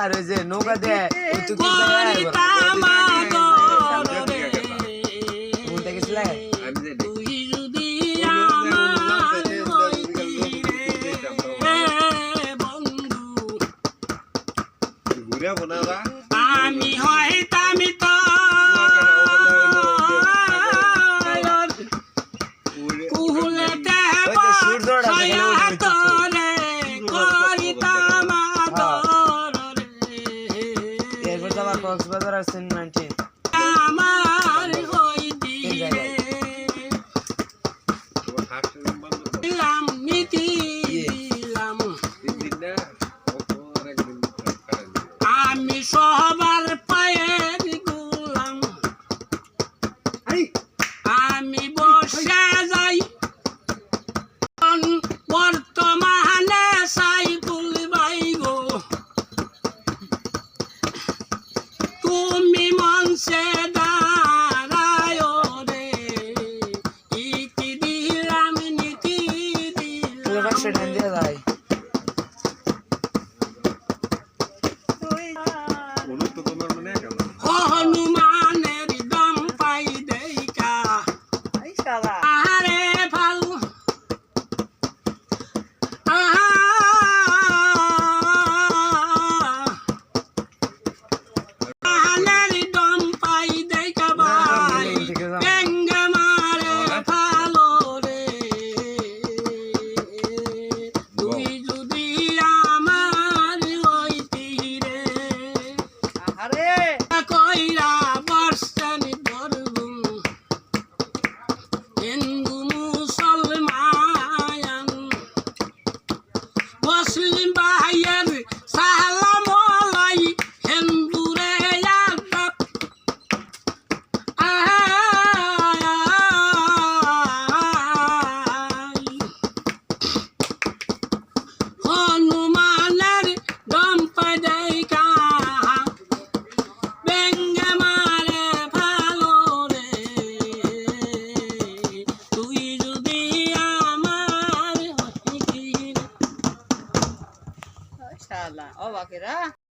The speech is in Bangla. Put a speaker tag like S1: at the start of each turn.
S1: আর ওই যে নৌকা দেয় ওই তো কি জায়গায়
S2: করিতাম আদর রে
S1: ভুলতে গেছিলে
S3: আমি যে
S2: তুই যদি আমার হইতি রে বন্ধু
S3: ঘুরে বোনারা
S2: আমি তো
S1: যে
S3: তোমার একদিন কারেন্ট দিও।
S2: আমি সবার তুমি মঞ্চে দাঁড়ায় রে। ইতি দিলাম নীতি দিলাম
S1: আল্লাহ অবাকেরা